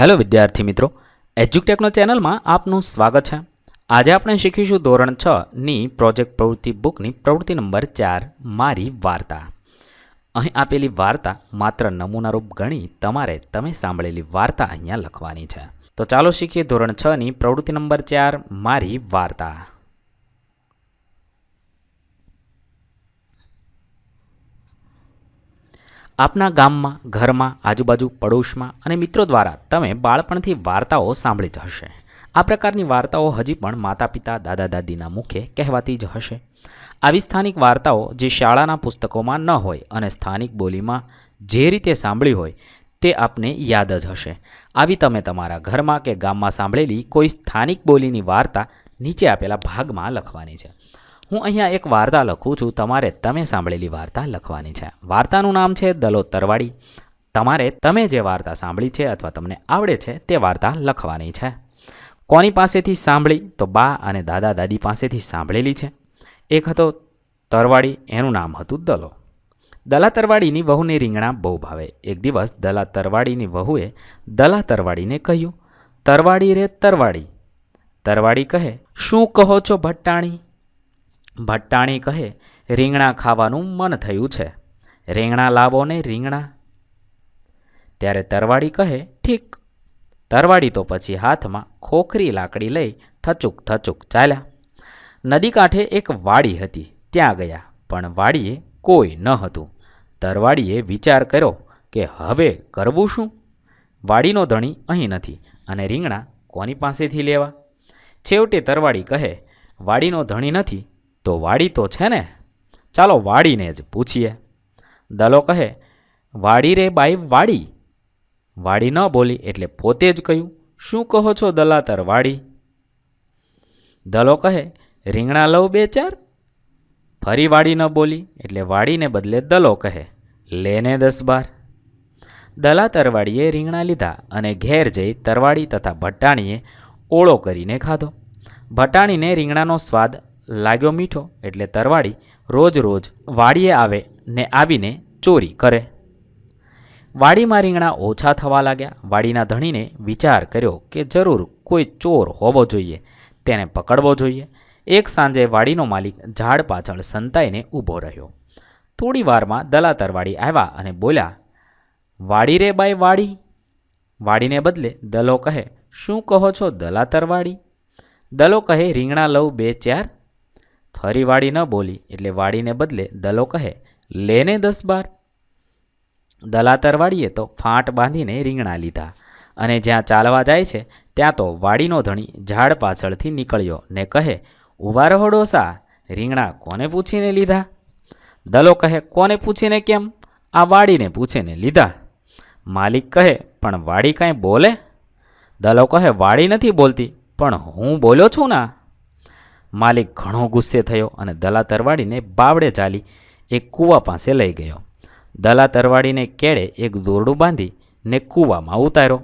Hello વિદ્યાર્થી મિત્રો એજ્યુકટેકનો ચેનલમાં આપનું સ્વાગત છે. આજે આપણે શીખીશું ધોરણ છ ની પ્રોજેક્ટ પ્રવૃત્તિ બુકની પ્રવૃત્તિ નંબર ચાર, મારી વાર્તા. અહીં આપેલી વાર્તા માત્ર નમૂનારૂપ ગણી તમારે તમે સાંભળેલી વાર્તા અહીંયા લખવાની છે. તો ચાલો શીખીએ ધોરણ છ ની પ્રવૃત્તિ નંબર ચાર, મારી વાર્તા. આપના ગામમાં, ઘરમાં, આજુબાજુ, પડોશમાં અને મિત્રો દ્વારા તમે બાળપણથી વાર્તાઓ સાંભળી જ હશે. આ પ્રકારની વાર્તાઓ હજી પણ માતા પિતા દાદા દાદીના મુખે કહેવાતી જ હશે. આવી સ્થાનિક વાર્તાઓ જે શાળાના પુસ્તકોમાં ન હોય અને સ્થાનિક બોલીમાં જે રીતે સાંભળી હોય તે આપને યાદ જ હશે. આવી તમે તમારા ઘરમાં કે ગામમાં સાંભળેલી કોઈ સ્થાનિક બોલીની વાર્તા નીચે આપેલા ભાગમાં લખવાની છે. હું અહીંયા એક વાર્તા લખું છું. તમારે તમે સાંભળેલી વાર્તા લખવાની છે. વાર્તાનું નામ છે દલો તરવાડી. તમારે તમે જે વાર્તા સાંભળી છે અથવા તમને આવડે છે તે વાર્તા લખવાની છે. કોની પાસેથી સાંભળી? તો બા અને દાદા દાદી પાસેથી સાંભળેલી છે. એક હતો તરવાડી. એનું નામ હતું દલો. દલા તરવાડીની વહુને રીંગણા બહુ ભાવે. એક દિવસ દલા તરવાડીની વહુએ દલા તરવાડીને કહ્યું, તરવાડી રે તરવાડી. તરવાડી કહે, શું કહો છો ભટ્ટાણી? ભટ્ટાણી કહે, રીંગણા ખાવાનું મન થયું છે. રીંગણા લાવો ને રીંગણા. ત્યારે તરવાડી કહે, ઠીક. તરવાડી તો પછી હાથમાં ખોખરી લાકડી લઈ ઠચુક ઠચુક ચાલ્યા. નદી કાંઠે એક વાડી હતી, ત્યાં ગયા, પણ વાડીએ કોઈ ન હતું. તરવાડીએ વિચાર કર્યો કે હવે કરવું શું? વાડીનો ધણી અહીં નથી અને રીંગણા કોની પાસેથી લેવા? છેવટે તરવાડી કહે, વાડીનો ધણી નથી તો વાડી તો છે ને? ચાલો વાડીને જ પૂછીએ. દલો કહે, વાડી રે બાઈ, વાડી. વાડી ન બોલી એટલે પોતે જ કહ્યું, શું કહો છો દલાતર વાડી? દલો કહે, રીંગણા લઉં બે ચાર. ફરી વાડી ન બોલી એટલે વાડીને બદલે દલો કહે, લેને દસ બાર. દલા તરવાડીએ રીંગણા લીધા અને ઘેર જઈ તરવાડી તથા ભટ્ટાણીએ ઓળો કરીને ખાધો. ભટાણીને રીંગણાનો સ્વાદ લાગ્યો મીઠો એટલે તરવાડી રોજ રોજ વાડીએ આવે ને આવીને ચોરી કરે. વાડીમાં રીંગણા ઓછા થવા લાગ્યા. વાડીના ધણીને વિચાર કર્યો કે જરૂર કોઈ ચોર હોવો જોઈએ, તેને પકડવો જોઈએ. એક સાંજે વાડીનો માલિક ઝાડ પાછળ સંતાઈને ઊભો રહ્યો. થોડી વારમાં દલા તરવાડી આવ્યા અને બોલ્યા, વાડી રે બાય વાડી. વાડીને બદલે દલો કહે, શું કહો છો દલા તરવાડી દલો કહે, રીંગણા લઉં બે ચાર ફરી વાળી ન બોલી એટલે વાડીને બદલે દલો કહે, લેને દસ બાર? દલાતર વાળીએ તો ફાંટ બાંધીને રીંગણા લીધા અને જ્યાં ચાલવા જાય છે, ત્યાં તો વાડીનો ધણી ઝાડ પાછળથી નીકળ્યો ને કહે ઊભા રહો ડોસા, રીંગણા કોને પૂછીને લીધા? દલો કહે, કોને પૂછીને કેમ? આ વાડીને પૂછીને લીધા. માલિક કહે, પણ વાડી કાંઈ બોલે? દલો કહે વાડી નથી બોલતી, પણ હું બોલ્યો છું ના. માલિક ઘણો ગુસ્સે થયો અને દલા તરવાડીને બાવડે ચાલી એક કૂવા પાસે લઈ ગયો. દલા તરવાડીને કેળે એક દોરડું બાંધી ને કૂવામાં ઉતાર્યો.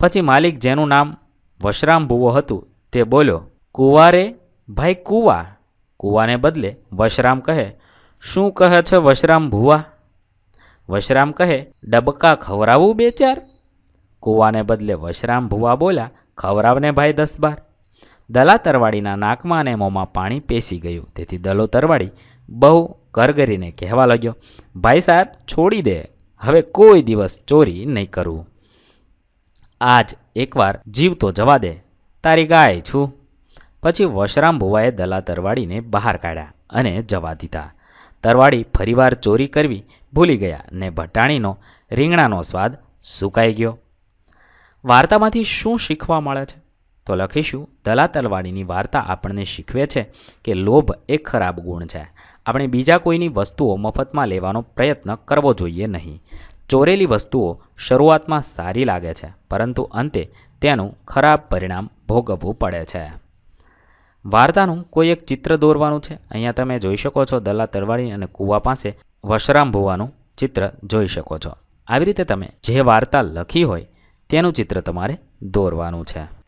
પછી માલિક જેનું નામ વશરામ ભૂવો હતું તે બોલ્યો કુવારે ભાઈ કૂવા. કૂવાને બદલે વશરામ કહે, શું કહે છે વશરામ ભૂવા વશરામ કહે, ડબકા ખવરાવું બે ચાર કૂવાને બદલે વશરામ ભૂવા બોલ્યા, ખવરાવને ભાઈ દસ બાર. દલા તરવાડીના નાકમાં અને મોંમાં પાણી પેસી ગયું. તેથી દલો તરવાડી બહુ કરગરીને કહેવા લાગ્યો, ભાઈ સાહેબ, છોડી દે. હવે કોઈ દિવસ ચોરી નહીં કરવું આજ એકવાર જીવતો જવા દે. તારી ગાય છું. પછી વશરામ ભુવાએ દલા તરવાડીને બહાર કાઢ્યા અને જવા દીધા. તરવાડી ફરીવાર ચોરી કરવી ભૂલી ગયા ને ભટાણીનો, રીંગણાનો સ્વાદ સુકાઈ ગયો. વાર્તામાંથી શું શીખવા મળે છે? તો લખીશું દલા તલવાડીની વાર્તા આપણને શીખવે છે કે લોભ એ ખરાબ ગુણ છે. આપણે બીજા કોઈની વસ્તુઓ મફતમાં લેવાનો પ્રયત્ન કરવો જોઈએ નહીં. ચોરેલી વસ્તુઓ શરૂઆતમાં સારી લાગે છે, પરંતુ અંતે તેનું ખરાબ પરિણામ ભોગવવું પડે છે. વાર્તાનું કોઈ એક ચિત્ર દોરવાનું છે? અહીંયા તમે જોઈ શકો છો દલા તરવાડી અને કૂવા પાસે વશરામ ભુવાનું ચિત્ર જોઈ શકો છો. આવી રીતે તમે જે વાર્તા લખી હોય તેનું ચિત્ર તમારે દોરવાનું છે.